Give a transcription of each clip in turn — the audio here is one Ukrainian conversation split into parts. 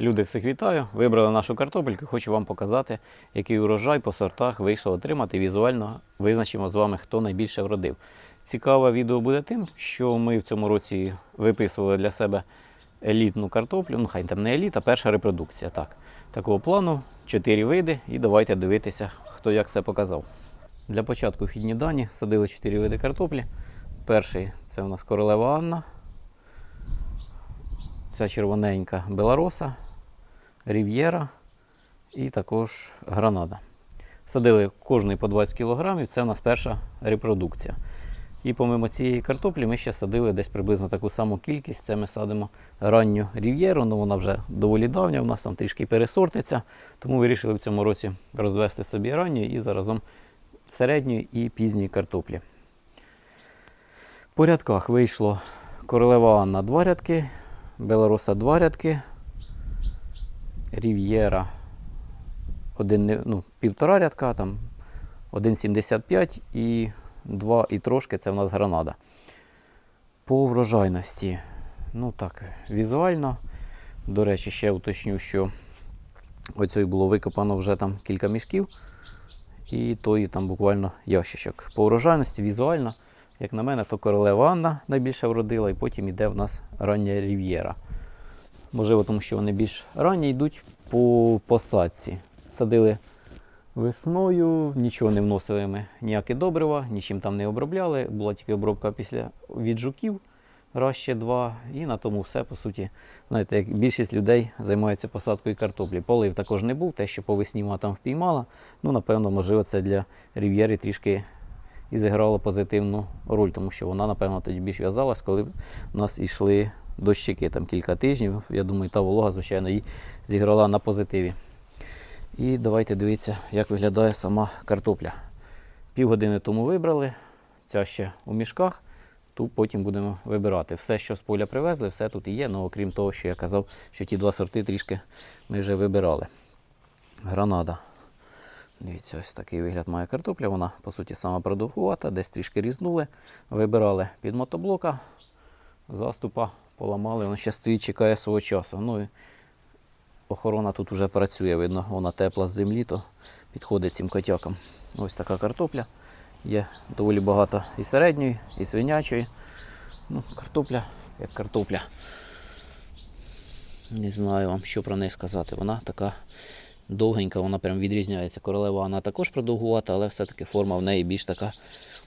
Люди всіх вітаю. Вибрали нашу картопельку. Хочу вам показати, який урожай по сортах вийшло отримати. Візуально визначимо з вами, хто найбільше вродив. Цікаве відео буде тим, що ми в цьому році виписували для себе елітну картоплю. Ну, хай там не еліта, перша репродукція. Так. Такого плану, чотири види, і давайте дивитися, хто як все показав. Для початку вхідні дані садили чотири види картоплі. Перший це у нас королева Анна. Ця червоненька Белароса, Рів'єра і також Гранада. Садили кожний по 20 кг, це у нас перша репродукція. І помимо цієї картоплі ми ще садили десь приблизно таку саму кількість. Це ми садимо ранню рів'єру, ну вона вже доволі давня, у нас там трішки пересортиться. Тому вирішили в цьому році розвести собі ранню і заразом середньої і пізньої картоплі. По рядках вийшло королева Анна 2 рядки, Беларуса 2 рядки, Рів'єра ну, півтора рядка, там 1,75 і 2 і трошки це в нас гранада. По врожайності, ну так, візуально. До речі, ще уточню, що оцей було викопано вже там кілька мішків, і тої там буквально ящичок. По врожайності візуально, як на мене, то королева Анна найбільше вродила, і потім йде в нас рання Рів'єра. Можливо, тому що вони більш ранні йдуть по посадці. Садили весною, нічого не вносили ми, ніяке добрива, нічим там не обробляли. Була тільки обробка після від жуків, раз ще два. І на тому все, по суті, знаєте, як більшість людей займається посадкою картоплі. Полив також не був, те, що по весні вона там впіймала. Ну, напевно, можливо, це для Рів'єри трішки і зіграло позитивну роль, тому що вона, напевно, тоді більш в'язалась, коли в нас йшли дощики там кілька тижнів. Я думаю, та волога, звичайно, їй зіграла на позитиві. І давайте дивіться, як виглядає сама картопля. Півгодини тому вибрали, ця ще у мішках. Тут потім будемо вибирати. Все, що з поля привезли, все тут і є. Ну, окрім того, що я казав, що ті два сорти трішки ми вже вибирали. Гранада. Дивіться, ось такий вигляд має картопля. Вона, по суті, сама продовгувата, десь трішки різнули. Вибирали під мотоблока, заступа поламали. Воно ще стоїть, чекає свого часу. Ну, охорона тут вже працює, видно, вона тепла з землі, то підходить цим котякам. Ось така картопля. Є доволі багато і середньої, і свинячої. Ну, картопля, як картопля. Не знаю вам, що про неї сказати. Вона така довгенька, вона прям відрізняється. Королева вона також продовгувата, але все-таки форма в неї більш така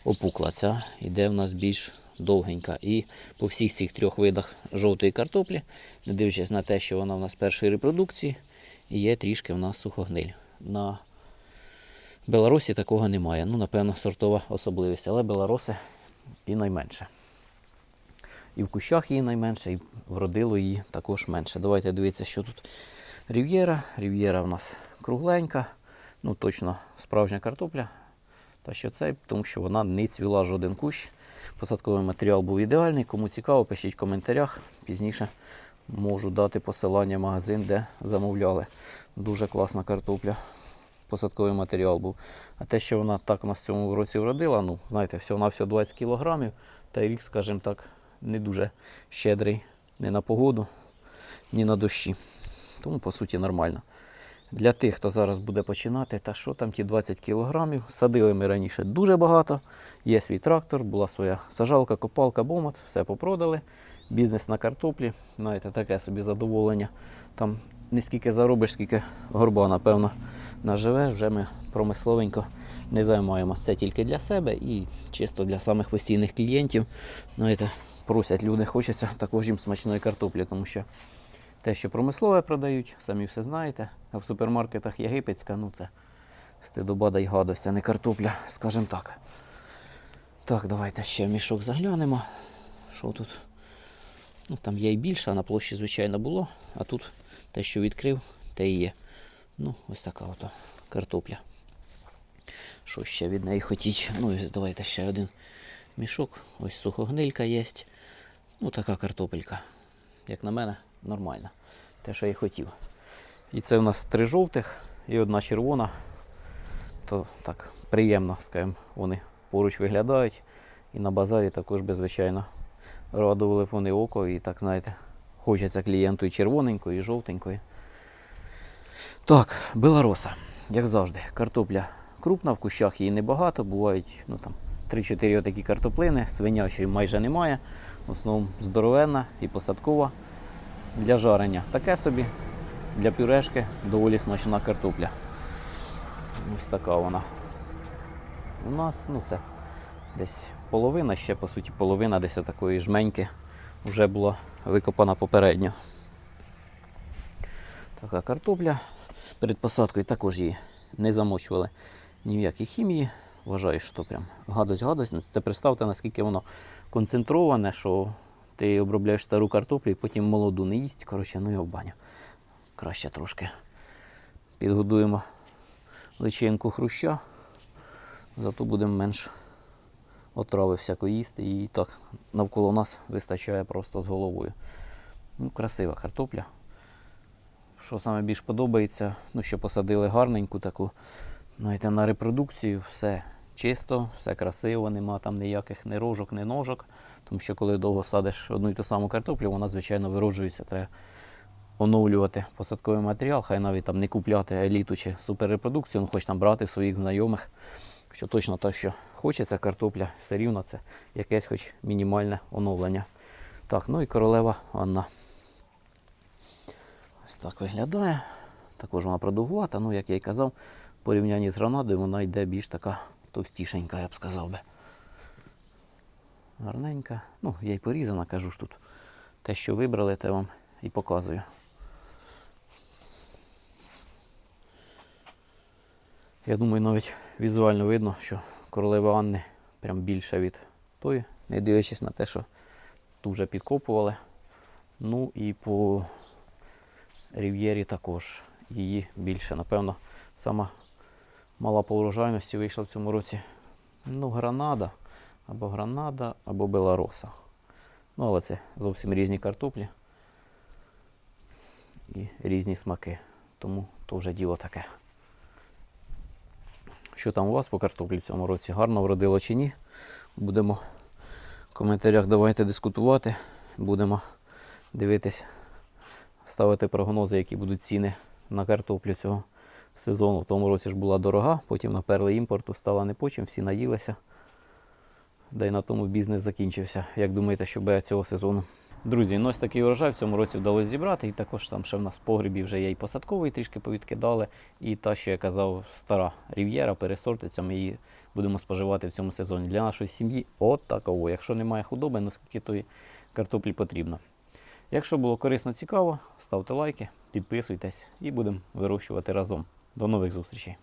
опукла. Ця йде в нас більш довгенька. І по всіх цих трьох видах жовтої картоплі, не дивлячись на те, що вона в нас першої репродукції, є трішки в нас сухогниль. На Беларусі такого немає. Ну, напевно, сортова особливість, але беларуси і найменше. І в кущах її найменше, і вродило її також менше. Давайте дивіться, що тут рів'єра. Рів'єра в нас кругленька, ну точно справжня картопля. Та що це, тому що вона не цвіла жоден кущ. Посадковий матеріал був ідеальний. Кому цікаво, пишіть в коментарях. Пізніше можу дати посилання в магазин, де замовляли. Дуже класна картопля. Посадковий матеріал був. А те, що вона так у нас в цьому році вродила, ну, знаєте, всього на всього 20 кілограмів, та рік, скажімо так, не дуже щедрий ні на погоду, ні на дощі. Тому, по суті, нормально. Для тих, хто зараз буде починати, та що там ті 20 кілограмів, садили ми раніше дуже багато. Є свій трактор, була своя сажалка, копалка, бомот, все попродали. Бізнес на картоплі, знаєте, таке собі задоволення. Там не скільки заробиш, скільки горба, напевно, наживеш. Вже ми промисловенько не займаємося. Це тільки для себе і чисто для самих постійних клієнтів. Знаєте, просять люди, хочеться також їм смачної картоплі, тому що те, що промислове продають, самі все знаєте. А в супермаркетах єгипетська, ну це стидоба да й гадость, а не картопля, скажімо так. Так, давайте ще в мішок заглянемо. Що тут? Ну, там є і більше, а на площі, звичайно, було. А тут те, що відкрив, те і є. Ну, ось така ото картопля. Що ще від неї хотіть? Ну, і давайте ще один мішок. Ось сухогнилька є. Ну, така картопелька. Як на мене, нормальна. Те, що я хотів. І це у нас три жовтих і одна червона. То так приємно, скажімо, вони поруч виглядають. І на базарі також звичайно, радували вони око і так, знаєте, хочеться клієнту і червоненької, і жовтенької. Так, белароса, як завжди, картопля крупна, в кущах її небагато, бувають ну, там, 3-4 отакі картоплини, свинячої майже немає. В основному здоровенна і посадкова для жарення. Таке собі, для пюрешки доволі смачна картопля. Ось така вона. У нас, ну це десь половина, ще по суті половина десь такої жменьки вже була викопана попередньо. Така картопля. Перед посадкою також її не замочували ні в якій хімії. Вважаю, що то прям гадость-гадость. Це представте, наскільки воно концентроване, що ти обробляєш стару картоплю і потім молоду не їсть. Коротше, ну його в баню. Краще трошки підгодуємо личинку хруща, зато будемо менш отрави всяко їсти. І так навколо нас вистачає просто з головою. Ну, красива картопля. Що саме більш подобається, ну, що посадили гарненьку таку, знаєте, на репродукцію, все чисто, все красиво, нема там ніяких ні рожок, ні ножок. Тому що коли довго садиш одну і ту саму картоплю, вона, звичайно, вироджується. Треба оновлювати посадковий матеріал, хай навіть там не купляти еліту чи суперрепродукцію, ну хоч там брати своїх знайомих. Що точно те, що хочеться картопля, все рівно це якесь хоч мінімальне оновлення. Так, ну і королева Анна. Ось так виглядає. Також вона продовгувата, ну, як я і казав, в порівнянні з гранадою вона йде більш така товстішенька, я б сказав би. Гарненька. Ну, я й порізана, кажу ж тут. Те, що вибрали, те вам і показую. Я думаю, навіть візуально видно, що королева Анни прям більше від тої, не дивлячись на те, що ту вже підкопували. Ну і по Рів'єрі також її більше. Напевно, сама мала по урожайності вийшла в цьому році. Ну, гранада, або гранада, або белароса. Ну, але це зовсім різні картоплі і різні смаки. Тому то вже діло таке. Що там у вас по картоплі в цьому році? Гарно вродило чи ні? Будемо в коментарях давайте дискутувати. Будемо дивитись, ставити прогнози, які будуть ціни на картоплю цього сезону. В тому році ж була дорога, потім наперли імпорту, стало не по чим, всі наїлися. Да й на тому бізнес закінчився. Як думаєте, що буде цього сезону? Друзі, ну ось такий урожай в цьому році вдалося зібрати. І також там ще в нас в погрібі вже є і посадковий трішки повідкидали. І та, що я казав, стара рів'єра пересортиться, ми її будемо споживати в цьому сезоні. Для нашої сім'ї от таково. Якщо немає худоби, ну скільки тої картоплі потрібно. Якщо було корисно цікаво, ставте лайки, підписуйтесь і будемо вирощувати разом. До нових зустрічей!